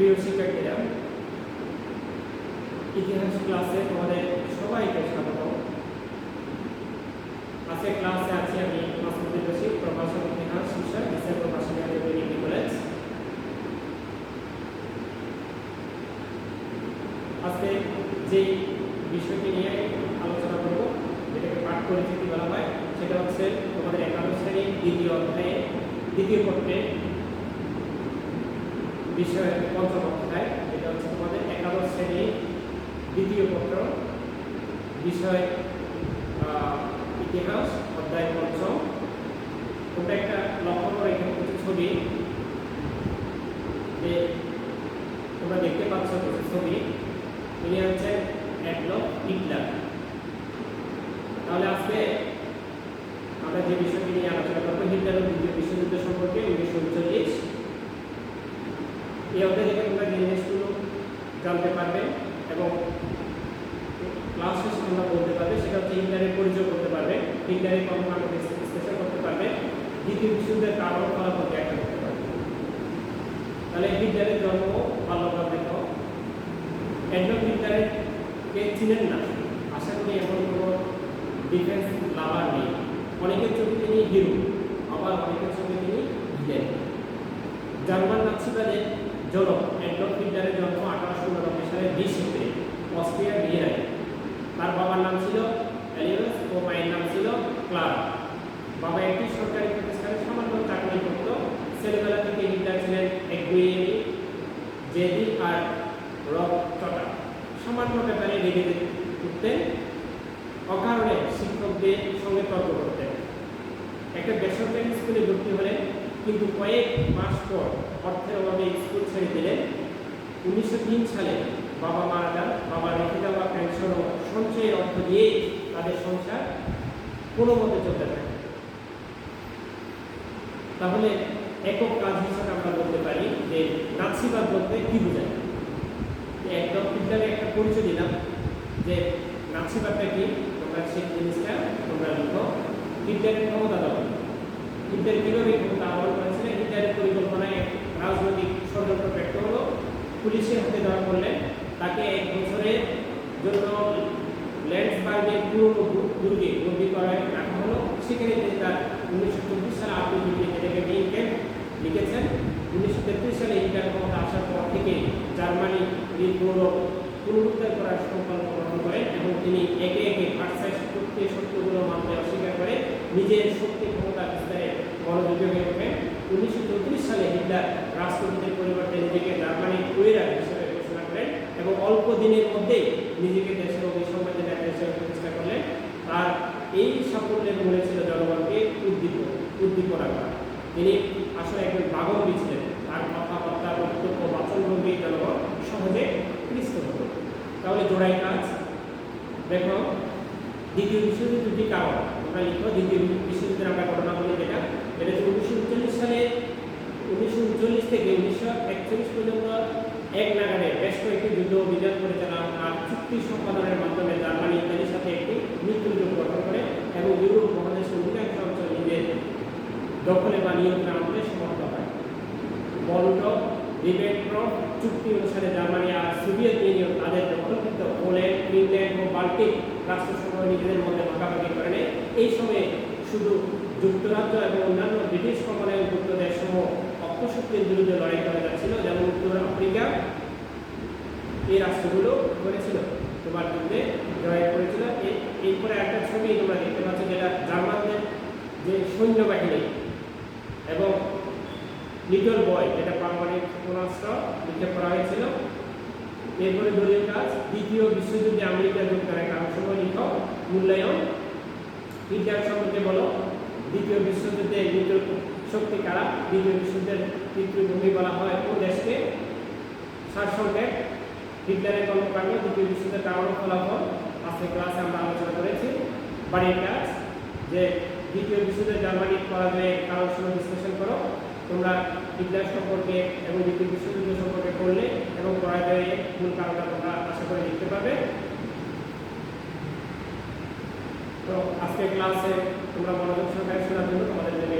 প্রিয় শিক্ষার্থীরা ইতিহাস ক্লাসে তোমাদের সবাইকে স্বাগত। আজকে ক্লাসে আছি আমি মাসুদুল রশিদ প্রভাষক ইতিহাস, শিক্ষক বিশেষ প্রভাষক ডিগ্রি কলেজ আজকে যে বিষয়টি নিয়ে আলোচনা করব, যেটাকে পাঠ পরিচিতি বলা হয়, সেটা হচ্ছে তোমাদের একাদশ শ্রেণির দ্বিতীয় অধ্যায়ে, দ্বিতীয় পত্রে বিষয় পঞ্চম অধ্যায় যেটা হচ্ছে তোমাদের একাদশ শ্রেণির দ্বিতীয় পত্র। বিষয় ইতিহাস, অধ্যায় পঞ্চম। তোমরা একটা লক্ষ্য করে এখানে কিছু ছবি। যে তোমরা দেখতে পাচ্ছ কিছু ছবি। ইনি হচ্ছেন অ্যাডলফ হিটলার। তাহলে আজকে আমরা যে বিষয়টি নিয়ে আলোচনা করব, হিটলারের দ্বিতীয় বিশ্বযুদ্ধ সম্পর্কে উনিশশো উনচল্লিশ। এই অধ্যায় থেকে তোমরা জিনিসগুলো জানতে পারবে এবং ক্লাস শেষে তোমরা বলতে পারবে, সেটা হচ্ছে হিটলারের পরিচয় করতে পারবে হিটলারের কর্মকাণ্ড বিশ্লেষণ করতে পারবে, দ্বিতীয় বিশ্বযুদ্ধের কারণ ফলাফল ব্যাখ্যা করতে পারবে। তাহলে হিটলারের জন্ম বাল্যকাল দেখো। অ্যাডলফ হিটলারের কে চিনেন না? আশা করি এমন কোনো ডিফেন্স লাভার নেই। অনেকের চোখে তিনি হিরো আবার অনেকের চোখে তিনি ভিলেন জার্মান নাৎসিবাদের জনক অ্যাডলফ হিটলারের জন্ম আঠারোশো উননব্বই সালে বিশ এপ্রিল অস্ট্রিয়ার ভিয়েনায় তার বাবার নাম ছিল অ্যালিয়াস ও মায়ের নাম ছিল ক্লার্ক। বাবা একটি সরকারি প্রতিষ্ঠানে সামান্য চাকরি করত। ছেলেবেলা থেকে হিটলার ছিলেন একগুইয়েমি জেদি আর রক চটা। সামান্য ব্যাপারে রেগে উঠতেন, অকারণে শিক্ষকদের সঙ্গে তর্ক করতেন। একটা বেসরকারি স্কুলে ভর্তি হলেন, কিন্তু কয়েক মাস পর অভাবে স্কুল ছেড়ে দিলেন উনিশশো তিন সালে বাবা মারা যান। বাবা রেখে দেওয়া পেনশন ও সঞ্চয়ের অর্থ দিয়ে তাদের সংসার কোনো মতে চলতে থাকে। তাহলে একক কাজ হিসেবে আমরা বলতে পারি যে নাৎসিবাদ বলতে কি বোঝায়? একদম বিজ্ঞানে একটা পরিচয় দিলাম যে নাৎসিবাদটা কি? তোমরা সেই জিনিসটা তোমরা লিখো বিজ্ঞানের ক্ষমতা দেওয়া হিটলার কীভাবে ক্ষমতা আহ্বান পুরনো দুর্গে বন্দি করা রাখা হলো সেখানে তিনি তার উনিশশো চব্বিশ সালে আব্দুল হিটলার যেটাকে মেইনকে লিখেছেন উনিশশো তেত্রিশ সালে হিটলার ক্ষমতা আসার পর থেকে জার্মানি এই গৌরব পুনরুদ্ধার করার সংকল্প গ্রহণ করেন এবং তিনি একে একে ভার্সাই সত্যি সত্যগুলো মানতে অস্বীকার করে নিজের শক্তি ক্ষমতা বিস্তারে মনোযোগী হয়ে ওঠেন উনিশশো চৌত্রিশ সালে হিটলার রাষ্ট্রপতির পরিবর্তে নিজেকে জার্মানির কুয়েরার হিসেবে ঘোষণা করেন এবং অল্প দিনের মধ্যেই নিজেকে দেশের এই সাফল্যের মূলে ছিল জনগণকে উদ্দীপ, উদ্দীপনা করা। তিনি আসলে একজন বাগম্বী ছিলেন তার কথাবার্তা, বক্তব্য, বাচনভঙ্গি জনগণ সহজে পৃষ্ঠ হতো তাহলে জোড়াই কাজ। দেখো, দ্বিতীয় বিশ্বযুদ্ধ দুটি কারণ। আমরা লিখো, দ্বিতীয় বিশ্বযুদ্ধের আমরা ঘটনা বলি যেটা। এটা হচ্ছে উনিশশো উনচল্লিশ সালে, উনিশশো উনচল্লিশ থেকে উনিশশো একচল্লিশ পর্যন্ত এক নাগারে বেশ কয়েকটি যুদ্ধ অভিযান পরিচালনা আর চুক্তি সম্পাদনের মাধ্যমে জার্মানি ইত্যাদির সাথে একটি মৃত্যুযোগ গঠন করে। এবং ইউরোপ মহাদেশের অধিকাংশ অঞ্চল নিজের দখলে বা নিয়ন্ত্রণ আনতে সমর্থ হয়। মলুটভ রিবেন্ট্রপ চুক্তি অনুসারে জার্মানি আর সোভিয়েত ইউনিয়ন তাদের দখলকৃত পোল্যান্ড ফিনল্যান্ড ও বাল্টিক রাষ্ট্রসমূহ নিজেদের মধ্যে ভাগাভাগি করে নেয়। এই সময়ে শুধু যুক্তরাজ্য এবং অন্যান্য ব্রিটিশ কমনওয়েলভুক্ত দেশসমূহ অক্ষশক্তির বিরুদ্ধে লড়াই করে যাচ্ছিল, যেমন উত্তর আফ্রিকা এই রাষ্ট্রগুলো করেছিল। তোমার যুদ্ধে জয় করেছিল। এরপরে একটা ছবি তোমরা দেখতে পাচ্ছ যেটা জার্মানদের যে সৈন্যবাহিনী এবং লিটল বয় যেটা পারমাণবিক ক্ষেপণাস্ত্র উল্লেখ করা হয়েছিল। এরপরে দলীয় কাজ, দ্বিতীয় বিশ্বযুদ্ধে আমেরিকা যোগদানের কারণসমূহ লিখ, মূল্যায়ন। হিটলার সম্পর্কে বলো, দ্বিতীয় বিশ্বযুদ্ধে দ্বিতীয় শক্তি কারা? দ্বিতীয় বিশ্বযুদ্ধের পিতৃভূমি বলা হয় কোন দেশকে? সারসংক্ষেপ। হিটলারের কর্মকাণ্ড দ্বিতীয় বিশ্বযুদ্ধের কারণ ফলাফল আজকে ক্লাসে আমরা আলোচনা করেছি। বাড়ির কাজ, যে দ্বিতীয় বিশ্বযুদ্ধে জার্মানির পরাজয়ের কারণসমূহ বিশ্লেষণ করো। তোমরা হিটলার সম্পর্কে এবং দ্বিতীয় বিশ্বযুদ্ধ সম্পর্কে করলে এবং পরাজয়ের মূল কারণটা তোমরা আশা করে দেখতে পাবে তো আজকে ক্লাসে তোমরা মনোযোগ সহকারে শোনার জন্য তোমাদের জন্য